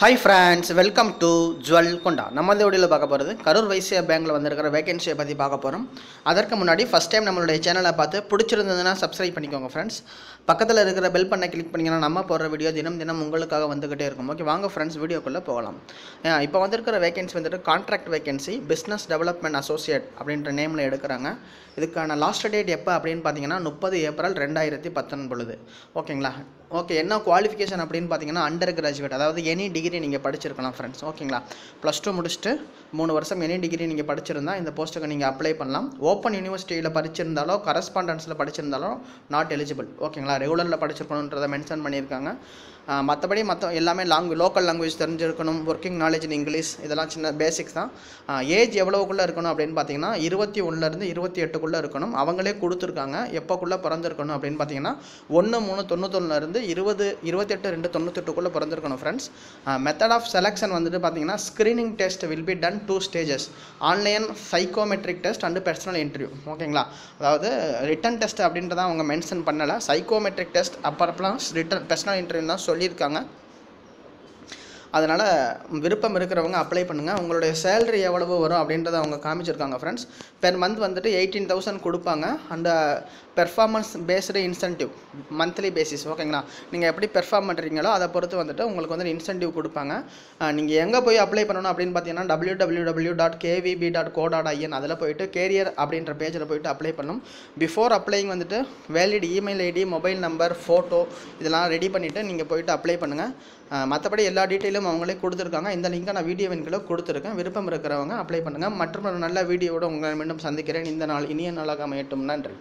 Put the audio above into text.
Hi friends welcome to ஜுவல் கொண்டா நம்ம இந்த வீடியோவில் பார்க்க போகிறது கரூர் வைசிய பேங்க்கில் வந்திருக்கிற வேகன்சியை பற்றி பார்க்க போகிறோம் அதற்கு முன்னாடி ஃபஸ்ட் டைம் நம்மளுடைய சேனலை பார்த்து பிடிச்சிருந்ததுன்னா சப்ஸ்கிரைப் பண்ணிக்கோங்க ஃப்ரெண்ட்ஸ் பக்கத்தில் இருக்கிற பெல் பண்ணை கிளிக் பண்ணிங்கன்னா நம்ம போடுற வீடியோ தினம் தினம் உங்களுக்காக வந்துக்கிட்டே இருக்கும். ஓகே வாங்க ஃப்ரெண்ட்ஸ் வீடியோக்குள்ளே போகலாம். இப்போ வந்திருக்கிற வேகன்சி வந்துட்டு contract vacancy business development associate அப்படின்ற நேமில் எடுக்கிறாங்க. இதுக்கான லாஸ்ட் டேட் எப்போ அப்படின்னு பார்த்தீங்கன்னா முப்பது ஏப்ரல் ரெண்டாயிரத்தி பத்தொன்பது. ஓகேங்களா ஓகே என்ன குவாலிஃபிகேஷன் அப்படின்னு பார்த்தீங்கன்னா அண்டர் கிராஜுவேட் அதாவது எனி டிகிரி நீங்கள் படிச்சிருக்கலாம் ஃப்ரெண்ட்ஸ் ஓகேங்களா ப்ளஸ் டூ முடிச்சுட்டு மூணு வருஷம் எனி டிகிரி நீங்கள் படிச்சிருந்தா இந்த போஸ்ட்டுக்கு நீங்கள் அப்ளை பண்ணலாம். ஓப்பன் யூனிவர்சிட்டியில் படிச்சிருந்தாலோ கரஸ்பாண்டன்ஸில் படிச்சிருந்தாலோ நாட் எலிஜிபிள் ஓகேங்களா ரெகுலரில் படிச்சிருக்கணுன்றதை மென்ஷன் பண்ணியிருக்காங்க. மற்றபடி மற்ற எல்லாமே லாங் லோக்கல் லாங்குவேஜ் தெரிஞ்சிருக்கணும் ஒர்க்கிங் நாலேஜ் இன் இங்கிலீஷ் இதெல்லாம் சின்ன பேசிக்ஸ் தான். ஏஜ் எவ்வளோக்குள்ளே இருக்கணும் அப்படின்னு பார்த்தீங்கன்னா இருபத்தி ஒன்றுலேருந்து இருபத்தி எட்டுக்குள்ளே இருக்கணும். அவங்களே கொடுத்துருக்காங்க எப்போக்குள்ளே பிறந்திருக்கணும் அப்படின்னு பார்த்தீங்கன்னா ஒன்று மூணு தொண்ணூத்தொன்னுலேருந்து இருபது இருபத்தெட்டு ரெண்டு தொண்ணூத்தெட்டுக்குள்ளே பிறந்திருக்கணும் ஃப்ரெண்ட்ஸ் மெத்தட் ஆஃப் செலெக்ஷன் வந்துட்டு பார்த்தீங்கன்னா screening test will be done two stages online psychometric test and personal interview ஓகேங்களா அதாவது ரிட்டன் டெஸ்ட் அப்படின்றத அவங்க மென்ஷன் பண்ணலை. சைக்கோமெட்ரிக் டெஸ்ட் அப்புறம் ரிட்டன் பர்சனல் இன்டர்வியூ தான் சொல்லியிருக்காங்க. அதனால் விருப்பம் இருக்கிறவங்க அப்ளை பண்ணுங்கள் உங்களுடைய சேலரி எவ்வளவு வரும் அப்படின்றத அவங்க காமிச்சிருக்காங்க ஃப்ரெண்ட்ஸ் பெர் மந்த் வந்துட்டு எயிட்டீன் தௌசண்ட் கொடுப்பாங்க. அந்த performance based incentive monthly basis ஓகேங்களா நீங்கள் எப்படி பெர்ஃபார்ம் பண்ணுறீங்களோ அதை பொறுத்து வந்துட்டு உங்களுக்கு வந்து இன்சென்டிவ் கொடுப்பாங்க. நீங்கள் எங்கே போய் அப்ளை பண்ணணும் அப்படின்னு பார்த்தீங்கன்னா W W W dot KVP dot co dot IN அதில் போயிட்டு கேரியர் அப்படின்ற பேஜில் போயிட்டு அப்ளை பண்ணணும் பிஃபோர் அப்ளைங் வந்துட்டு valid email ID mobile number photo இதெல்லாம் ரெடி பண்ணிவிட்டு நீங்கள் போயிட்டு அப்ளை பண்ணுங்கள் மற்றபடி எல்லா டீட்டெயிலும் அவங்களே கொடுத்துருக்காங்க. இந்த லிங்கை நான் வீடியோவின் கீழே கொடுத்துருக்கேன். விருப்பம் இருக்கிறவங்க அப்ளை பண்ணுங்கள் மற்றும் ஒரு நல்ல வீடியோவோட உங்களை மீண்டும் சந்திக்கிறேன். இந்த நாள் இனிய நாளாக அமையட்டும். நன்றி.